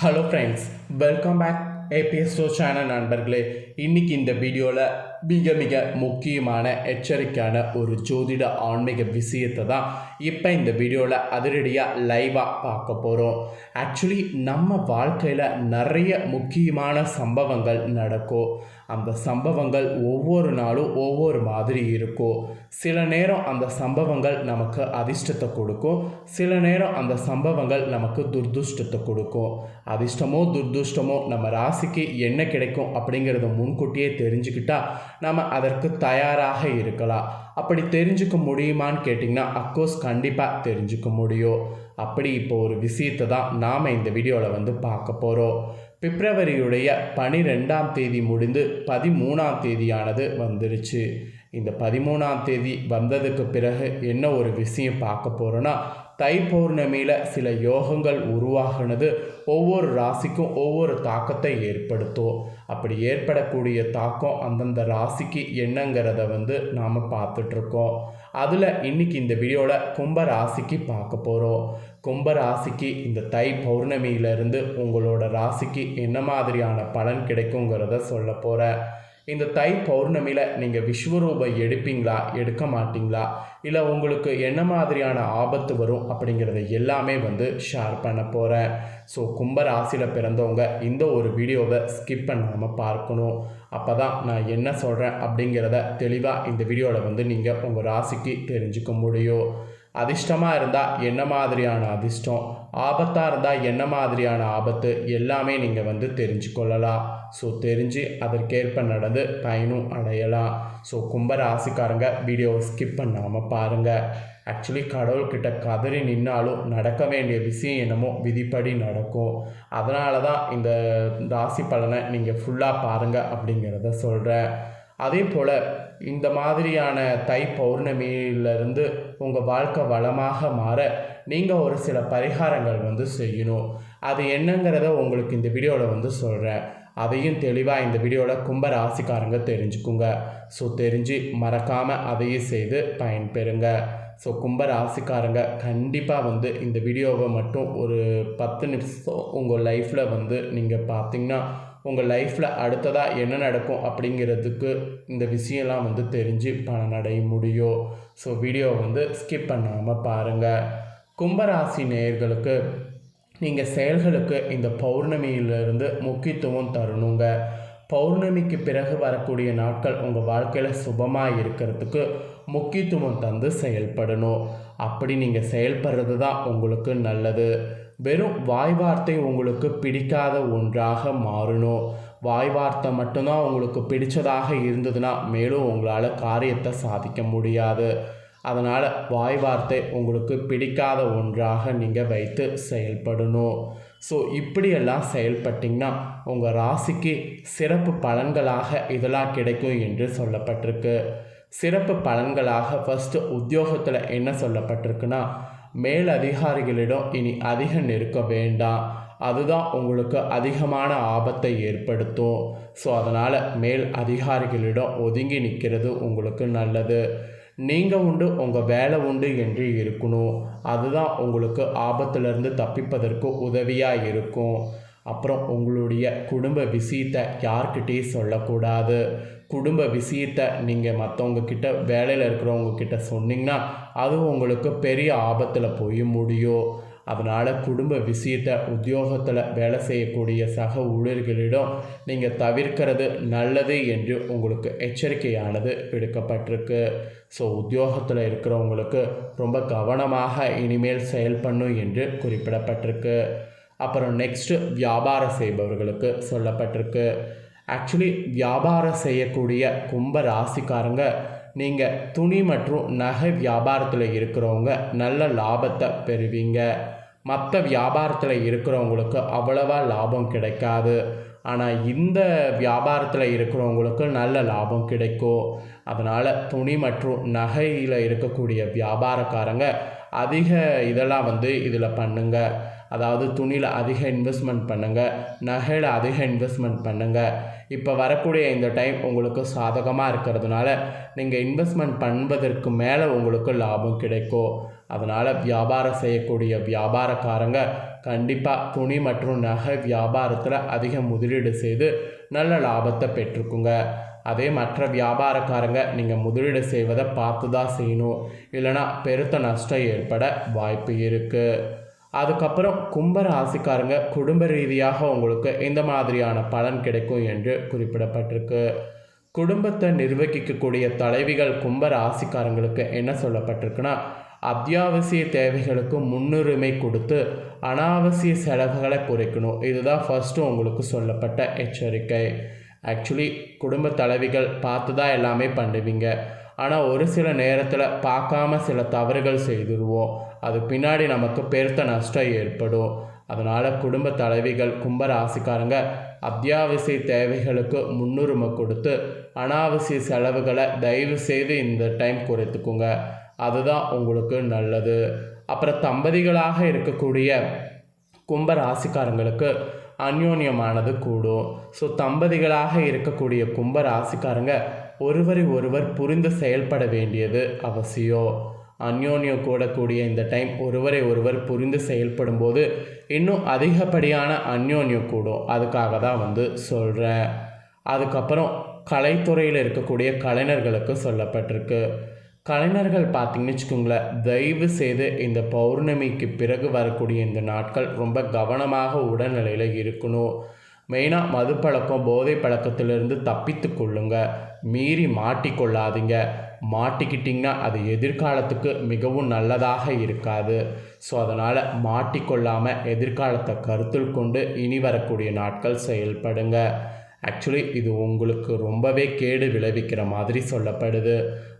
Hello friends welcome back ABS channel நண்பர்களே. இன்றைக்கி இந்த வீடியோவில் மிக மிக முக்கியமான எச்சரிக்கையான ஒரு ஜோதிட ஆன்மீக விஷயத்தை தான் இப்போ இந்த வீடியோவில் அதிரடியாக லைவாக பார்க்க போகிறோம் ஆக்சுவலி நம்ம வாழ்க்கையில் நிறைய முக்கியமான சம்பவங்கள் நடக்கும் அந்த சம்பவங்கள் ஒவ்வொரு நாளும் ஒவ்வொரு மாதிரி இருக்கும் சில நேரம் அந்த சம்பவங்கள் நமக்கு அதிர்ஷ்டத்தை கொடுக்கும் சில நேரம் அந்த சம்பவங்கள் நமக்கு துர்துஷ்டத்தை கொடுக்கும் அதிர்ஷ்டமோ துர்துஷ்டமோ நம்ம ராசிக்கு என்ன கிடைக்கும் அப்படிங்கிறத முன்கூட்டியே தெரிஞ்சுக்கிட்டால் நம்ம அதற்கு தயாராக இருக்கலாம். அப்படி தெரிஞ்சுக்க முடியுமான்னு கேட்டிங்கன்னா அக்கோர்ஸ் கண்டிப்பாக தெரிஞ்சுக்க முடியும். அப்படி இப்போ ஒரு விஷயத்தை தான் நாம் இந்த வீடியோவில் வந்து பார்க்க போகிறோம் பிப்ரவரியுடைய பனிரெண்டாம் தேதி முடிந்து பதிமூணாம் தேதியானது வந்துருச்சு. இந்த பதிமூணாம் தேதி வந்ததுக்கு பிறகு என்ன ஒரு விஷயம் பார்க்க போகிறோன்னா தை பௌர்ணமியில் சில யோகங்கள் உருவாகினது ஒவ்வொரு ராசிக்கும் ஒவ்வொரு தாக்கத்தை ஏற்படுத்தும் அப்படி ஏற்படக்கூடிய தாக்கம் அந்தந்த ராசிக்கு என்னங்கிறத வந்து நாம் பார்த்துட்ருக்கோம். அதில் இன்னைக்கு இந்த வீடியோவில் கும்ப ராசிக்கு பார்க்க போகிறோம் கும்ப ராசிக்கு இந்த தை பௌர்ணமியிலிருந்து உங்களோட ராசிக்கு என்ன மாதிரியான பலன் கிடைக்குங்கிறத சொல்ல போகிறேன் இந்த தை பௌர்ணமியில் நீங்கள் விஸ்வரூபம் எடுப்பீங்களா? எடுக்க மாட்டீங்களா? இல்லை உங்களுக்கு என்ன மாதிரியான ஆபத்து வரும் அப்படிங்கிறத எல்லாமே வந்து ஷேர் பண்ண போகிறேன் ஸோ கும்ப ராசியில் பிறந்தவங்க இந்த ஒரு வீடியோவை ஸ்கிப் பண்ணாமல் பார்க்கணும். அப்போ தான் நான் என்ன சொல்கிறேன் அப்படிங்கிறத தெளிவாக இந்த வீடியோவில் வந்து நீங்கள் உங்கள் ராசிக்கு தெரிஞ்சுக்க முடியும். அதிர்ஷ்டமாக இருந்தால் என்ன மாதிரியான அதிர்ஷ்டம்? ஆபத்தாக இருந்தால் என்ன மாதிரியான ஆபத்து? எல்லாமே நீங்கள் வந்து தெரிஞ்சுக்கொள்ளலாம் ஸோ தெரிஞ்சு அதற்கேற்ப நடந்து பயனும் அடையலாம். ஸோ கும்ப ராசிக்காரங்க வீடியோவை ஸ்கிப் பண்ணாமல் பாருங்கள் ஆக்சுவலி கடவுள்கிட்ட கதறி நின்னாலும் நடக்க வேண்டிய விஷயம் என்னமோ விதிப்படி நடக்கும். அதனால தான் இந்த ராசி பலனை நீங்கள் ஃபுல்லாக பாருங்கள் அப்படிங்கிறத சொல்கிறேன் அதே போல் இந்த மாதிரியான தை பௌர்ணமியிலிருந்து உங்கள் வாழ்க்கை வளமாக மாற நீங்கள் ஒரு சில பரிகாரங்கள் வந்து செய்யணும். அது என்னங்கிறத உங்களுக்கு இந்த வீடியோவில் வந்து சொல்கிறேன் அதையும் தெளிவாக இந்த வீடியோவில் கும்ப ராசிக்காரங்க தெரிஞ்சுக்குங்க. ஸோ தெரிஞ்சு மறக்காமல் அதையும் செய்து பயன்பெறுங்க. ஸோ கும்ப ராசிக்காரங்க கண்டிப்பாக வந்து இந்த வீடியோவை மட்டும் ஒரு பத்து நிமிஷம் உங்கள் லைஃப்பில் வந்து நீங்கள் பார்த்தீங்கன்னா உங்கள் லைஃப்பில் அடுத்ததாக என்ன நடக்கும் அப்படிங்கிறதுக்கு இந்த விஷயம்லாம் வந்து தெரிஞ்சு பலனடைய முடியும் ஸோ வீடியோவை வந்து ஸ்கிப் பண்ணாமல் பாருங்கள் கும்பராசி நேயர்களுக்கு நீங்கள் செயல்களுக்கு இந்த பௌர்ணமியிலிருந்து முக்கியத்துவம் தரணுங்க. பௌர்ணமிக்கு பிறகு வரக்கூடிய நாட்கள் உங்கள் வாழ்க்கையில் சுபமாக இருக்கிறதுக்கு முக்கியத்துவம் தந்து செயல்படணும். அப்படி நீங்கள் செயல்படுறது தான் உங்களுக்கு நல்லது. வெறும் வாய் வார்த்தை உங்களுக்கு பிடிக்காத ஒன்றாக மாறணும் வாய் வார்த்தை மட்டும்தான் உங்களுக்கு பிடிச்சதாக இருந்ததுன்னா மேலும் உங்களால் காரியத்தை சாதிக்க முடியாது. அதனால் வாய் வார்த்தை உங்களுக்கு பிடிக்காத ஒன்றாக நீங்கள் வைத்து செயல்படணும் ஸோ இப்படியெல்லாம் செயல்பட்டிங்கன்னா உங்கள் ராசிக்கு சிறப்பு பலன்களாக இதெல்லாம் கிடைக்கும் என்று சொல்லப்பட்டிருக்கு. சிறப்பு பலன்களாக ஃபஸ்ட்டு உத்தியோகத்தில் என்ன சொல்லப்பட்டிருக்குன்னா மேல் அதிகாரிகளிடம் இனி அதிக நெருக்க வேண்டாம். அதுதான் உங்களுக்கு அதிகமான ஆபத்தை ஏற்படுத்தும். ஸோ அதனால் மேல் அதிகாரிகளிடம் ஒதுங்கி நிற்கிறது உங்களுக்கு நல்லது. நீங்கள் உண்டு உங்கள் வேலை உண்டு என்று இருக்கணும். அதுதான் உங்களுக்கு ஆபத்துலேருந்து தப்பிப்பதற்கு உதவியாக இருக்கும். அப்புறம் உங்களுடைய குடும்ப விஷயத்தை யார்கிட்டையும் சொல்லக்கூடாது. குடும்ப விஷயத்தை நீங்கள் மற்றவங்க கிட்ட வேலையில் இருக்கிறவங்க கிட்ட சொன்னீங்கன்னா அது உங்களுக்கு பெரிய ஆபத்தில் போய் முடியும். அதனால் குடும்ப விஷயத்தை உத்தியோகத்தில் வேலை செய்யக்கூடிய சக ஊழியர்களிடம் நீங்கள் தவிர்க்கிறது நல்லது என்று உங்களுக்கு எச்சரிக்கையானது விடுக்கப்பட்டிருக்கு. ஸோ உத்தியோகத்தில் இருக்கிறவங்களுக்கு ரொம்ப கவனமாக இனிமேல் செயல்பண்ணும் என்று குறிப்பிடப்பட்டிருக்கு. அப்புறம் நெக்ஸ்ட்டு வியாபாரம் செய்பவர்களுக்கு சொல்லப்பட்டிருக்கு. ஆக்சுவலி வியாபாரம் செய்யக்கூடிய கும்ப ராசிக்காரங்க நீங்கள் துணி மற்றும் நகை வியாபாரத்தில் இருக்கிறவங்க நல்ல லாபத்தை பெறுவீங்க. மற்ற வியாபாரத்தில் இருக்கிறவங்களுக்கு அவ்வளவா லாபம் கிடைக்காது. ஆனால் இந்த வியாபாரத்தில் இருக்கிறவங்களுக்கு நல்ல லாபம் கிடைக்கும். அதனால் துணி மற்றும் நகையில் இருக்கக்கூடிய வியாபாரக்காரங்க அதிக இதெல்லாம் வந்து இதில் பண்ணுங்கள் அதாவது துணியில் அதிக இன்வெஸ்ட்மெண்ட் பண்ணுங்கள் நகையில் அதிக இன்வெஸ்ட்மெண்ட் பண்ணுங்கள் இப்போ வரக்கூடிய இந்த டைம் உங்களுக்கு சாதகமாக இருக்கிறதுனால நீங்கள் இன்வெஸ்ட்மெண்ட் பண்ணுவதற்கு மேலே உங்களுக்கு லாபம் கிடைக்கும். அதனால் வியாபாரம் செய்யக்கூடிய வியாபாரக்காரங்க கண்டிப்பாக துணி மற்றும் நகை வியாபாரத்தில் அதிக முதலீடு செய்து நல்ல லாபத்தை பெற்றுக்குங்க. அதே மற்ற வியாபாரக்காரங்க நீங்கள் முதலீடு செய்வதை பார்த்து தான் செய்யணும். இல்லைனா பெருத்த நஷ்டம் ஏற்பட வாய்ப்பு இருக்குது அதுக்கப்புறம் கும்ப ராசிக்காரங்க குடும்ப ரீதியாக உங்களுக்கு இந்த மாதிரியான பலன் கிடைக்கும் என்று குறிப்பிடப்பட்டிருக்கு. குடும்பத்தை நிர்வகிக்கக்கூடிய தலைவிகள் கும்ப ராசிக்காரங்களுக்கு என்ன சொல்லப்பட்டிருக்குன்னா அத்தியாவசிய தேவைகளுக்கு முன்னுரிமை கொடுத்து அனாவசிய செலவுகளை குறைக்கணும். இதுதான் ஃபர்ஸ்ட்டு உங்களுக்கு சொல்லப்பட்ட எச்சரிக்கை. ஆக்சுவலி குடும்ப தலைவிகள் பார்த்து தான் எல்லாமே பண்ணுவீங்க. ஆனால் ஒரு சில நேரத்தில் பார்க்காம சில தவறுகள் செய்திருவோம். அது பின்னாடி நமக்கு பெருத்த நஷ்டம் ஏற்படும். அதனால் குடும்ப தலைவிகள் கும்ப ராசிக்காரங்க அத்தியாவசிய தேவைகளுக்கு முன்னுரிமை கொடுத்து அனாவசிய செலவுகளை தயவு செய்து இந்த டைம் குறைத்துக்குங்க. அதுதான் உங்களுக்கு நல்லது. அப்புறம் தம்பதிகளாக இருக்கக்கூடிய கும்ப ராசிக்காரங்களுக்கு அந்யோன்யமானது கூடும். ஸோ தம்பதிகளாக இருக்கக்கூடிய கும்ப ராசிக்காரங்க ஒருவரை ஒருவர் புரிந்து செயல்பட வேண்டியது அவசியம் அந்யோன்யோ கூடக்கூடிய இந்த டைம் ஒருவரை ஒருவர் புரிந்து செயல்படும் போது இன்னும் அதிகப்படியான அந்யோன்யம் கூடும். அதுக்காக தான் வந்து சொல்கிறேன் அதுக்கப்புறம் கலைத்துறையில் இருக்கக்கூடிய கலைஞர்களுக்கு சொல்லப்பட்டிருக்கு. கலைஞர்கள் பார்த்தீங்கன்னு வச்சுக்கோங்களேன் தயவு செய்து இந்த பௌர்ணமிக்கு பிறகு வரக்கூடிய இந்த நாட்கள் ரொம்ப கவனமாக உடல்நிலையில் இருக்கணும். மெயினாக மது பழக்கம் போதை பழக்கத்திலிருந்து தப்பித்து கொள்ளுங்க. மீறி மாட்டிக்கொள்ளாதீங்க. மாட்டிக்கிட்டிங்கன்னா அது எதிர்காலத்துக்கு மிகவும் நல்லதாக இருக்காது. ஸோ அதனால் மாட்டிக்கொள்ளாமல் எதிர்காலத்தை கருத்தில் கொண்டு இனி வரக்கூடிய நாட்கள் செயல்படுங்க. ஆக்சுவலி இது உங்களுக்கு ரொம்பவே கேடு விளைவிக்கிற மாதிரி சொல்லப்படுது.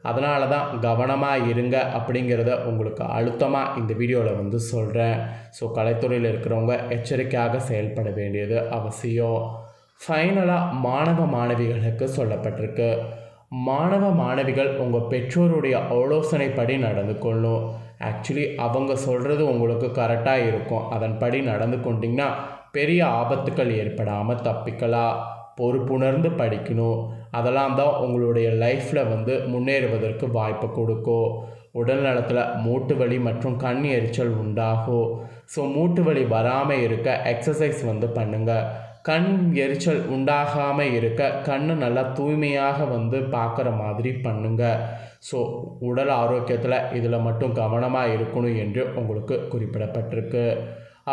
அதனால தான் கவனமாக இருங்க அப்படிங்கிறத உங்களுக்கு அழுத்தமாக இந்த வீடியோவில் வந்து சொல்கிறேன் ஸோ கலைத்துறையில் இருக்கிறவங்க எச்சரிக்கையாக செயல்பட வேண்டியது அவசியம். ஃபைனலாக மாணவ மாணவிகளுக்கு சொல்லப்பட்டிருக்கு. மாணவ மாணவிகள் உங்கள் பெற்றோருடைய ஆலோசனைப்படி நடந்து கொள்ளணும் ஆக்சுவலி அவங்க சொல்கிறது உங்களுக்கு கரெக்டாக இருக்கும். அதன்படி நடந்து கொண்டிங்கன்னா பெரிய ஆபத்துக்கள் ஏற்படாமல் தப்பிக்கலாம். பொறுப்புணர்ந்து படிக்கணும். அதெல்லாம் தான் உங்களுடைய லைஃப்பில் வந்து முன்னேறுவதற்கு வாய்ப்பு கொடுக்கும். உடல் நலத்தில் மூட்டு வலி மற்றும் கண் எரிச்சல் உண்டாகும். ஸோ மூட்டு வலி வராமல் இருக்க எக்ஸசைஸ் வந்து பண்ணுங்கள் கண் எரிச்சல் உண்டாகாமல் இருக்க கண் நல்லா தூய்மையாக வந்து பார்க்குற மாதிரி பண்ணுங்கள் ஸோ உடல் ஆரோக்கியத்தில் இதில் மட்டும் கவனமாக இருக்கணும் என்று உங்களுக்கு குறிப்பிடப்பட்டிருக்கு.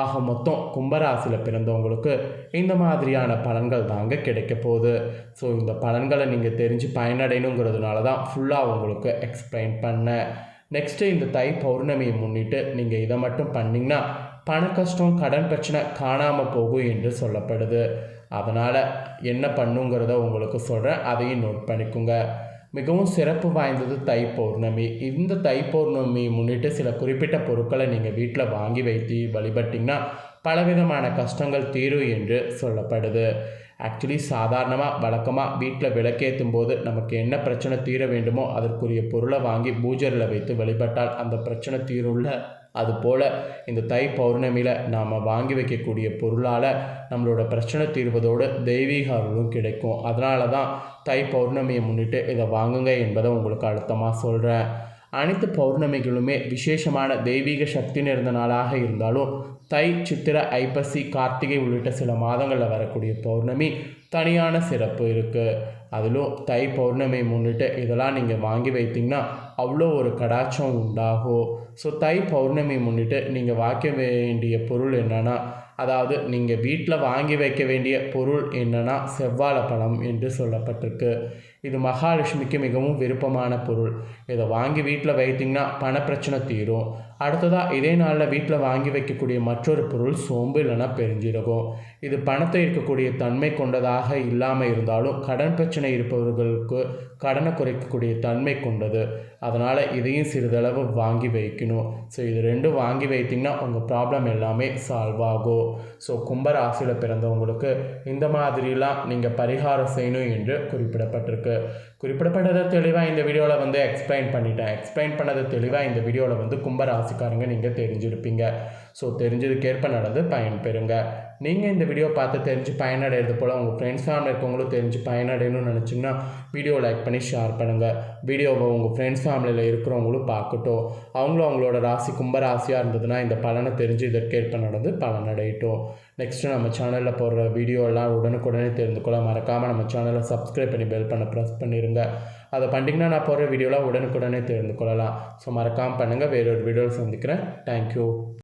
ஆக மொத்தம் கும்பராசியில் பிறந்தவங்களுக்கு இந்த மாதிரியான பலன்கள் தாங்க கிடைக்க போகுது. ஸோ இந்த பலன்களை நீங்கள் தெரிஞ்சு பயனடையணுங்கிறதுனால தான் ஃபுல்லாக உங்களுக்கு எக்ஸ்பிளைன் பண்ணேன். நெக்ஸ்ட்டு இந்த தை பௌர்ணமியை முன்னிட்டு நீங்கள் இதை மட்டும் பண்ணிங்கன்னா பண கஷ்டம் கடன் பிரச்சனை காணாமல் போகும் என்று சொல்லப்படுது. அதனால் என்ன பண்ணுங்கிறத உங்களுக்கு சொல்கிறேன் அதையும் நோட் பண்ணிக்கோங்க. மிகவும் சிறப்பு வாய்ந்தது தை பௌர்ணமி இந்த தை பௌர்ணமி முன்னிட்டு சில குறிப்பிட்ட பொருட்களை நீங்கள் வீட்டில் வாங்கி வைத்து வழிபட்டிங்கன்னா பலவிதமான கஷ்டங்கள் தீரும் என்று சொல்லப்படுது. ஆக்சுவலி சாதாரணமாக வழக்கமாக வீட்டில் விளக்கேற்றும் போது நமக்கு என்ன பிரச்சனை தீர வேண்டுமோ அதற்குரிய பொருளை வாங்கி பூஜரில் வைத்து வழிபட்டால் அந்த பிரச்சனை தீருள்ள அதுபோல் இந்த தை பௌர்ணமியில் நாம் வாங்கி வைக்கக்கூடிய பொருளால் நம்மளோட பிரச்சனை தீர்வதோடு தெய்வீக அருளும் கிடைக்கும். அதனால தான் தை பௌர்ணமியை முன்னிட்டு இதை வாங்குங்க என்பதை உங்களுக்கு அழுத்தமாக சொல்கிறேன் அனைத்து பௌர்ணமிகளுமே விசேஷமான தெய்வீக சக்தி நிறைந்த நாளாக இருந்தாலும் தை சித்திர ஐப்பசி கார்த்திகை உள்ளிட்ட சில மாதங்களில் வரக்கூடிய பௌர்ணமி தனியான சிறப்பு இருக்குது அதிலும் தை பௌர்ணமி முன்னிட்டு இதெல்லாம் நீங்கள் வாங்கி வைத்தீங்கன்னா அவ்வளோ ஒரு கடாச்சம் உண்டாகும் ஸோ தை பௌர்ணமி முன்னிட்டு நீங்கள் வாக்க வேண்டிய பொருள் என்னென்னா அதாவது நீங்கள் வீட்டில் வாங்கி வைக்க வேண்டிய பொருள் என்னென்னா செவ்வாழை பழம் என்று சொல்லப்பட்டிருக்கு. இது மகாலட்சுமிக்கு மிகவும் விருப்பமான பொருள். இதை வாங்கி வீட்டில் வைத்திங்கன்னா பணப்பிரச்சனை தீரும். அடுத்ததாக இதே நாளில் வீட்டில் வாங்கி வைக்கக்கூடிய மற்றொரு பொருள் சோம்பு இல்லைன்னா பெருஞ்சீரகம். இது பணத்தை இருக்கக்கூடிய தன்மை கொண்டதாக இல்லாமல் இருந்தாலும் கடன் பிரச்சனை இருப்பவர்களுக்கு கடனை குறைக்கக்கூடிய தன்மை கொண்டது. அதனால் இதையும் சிறிதளவு வாங்கி வைக்கணும். ஸோ இது ரெண்டும் வாங்கி வைத்திங்கன்னா உங்கள் ப்ராப்ளம் எல்லாமே சால்வ் ஆகும். ஸோ கும்பராசியில் பிறந்தவங்களுக்கு இந்த மாதிரிலாம் நீங்கள் பரிகாரம் செய்யணும் என்று குறிப்பிடப்பட்டிருக்கு. குறிப்பிடப்பட்டதை தெளிவாக இந்த வீடியோவில் வந்து எக்ஸ்பிளைன் பண்ணிட்டேன். எக்ஸ்பிளைன் பண்ணதை தெளிவாக இந்த வீடியோவில் வந்து கும்பராசிக்காரங்க நீங்கள் தெரிஞ்சிருப்பீங்க. ஸோ தெரிஞ்சதுக்கேற்ப நடந்து பயன் பெறுங்க நீங்கள் இந்த வீடியோ பார்த்து தெரிஞ்சு பயனடைகிறது போல் உங்கள் ஃப்ரெண்ட்ஸ் ஃபேமிலி இருக்கவங்களும் தெரிஞ்சு பயனடையணும்னு நினச்சிங்கன்னா வீடியோ லைக் பண்ணி ஷேர் பண்ணுங்கள் வீடியோவை உங்கள் ஃப்ரெண்ட்ஸ் ஃபேமிலியில் இருக்கிறவங்களும் பார்க்கட்டும். அவங்களும் அவங்களோட ராசி கும்பராசியாக இருந்ததுன்னா இந்த பலனை தெரிஞ்சு இதற்கேற்ப நடந்து பலனடையட்டும். நெக்ஸ்ட்டு நம்ம சேனலில் போடுற வீடியோலாம் உடனுக்குடனே தெரிந்து கொள்ள மறக்காமல் நம்ம சேனலை சப்ஸ்கிரைப் பண்ணி பெல் பண்ண ப்ரெஸ் பண்ணிடுங்க அதை பண்ணிங்கன்னா நான் போடுற வீடியோலாம் உடனுக்குடனே தெரிந்து கொள்ளலாம். ஸோ மறக்காமல் பண்ணுங்கள் வேறொரு வீடியோவில் சந்திக்கிறேன். தேங்க்யூ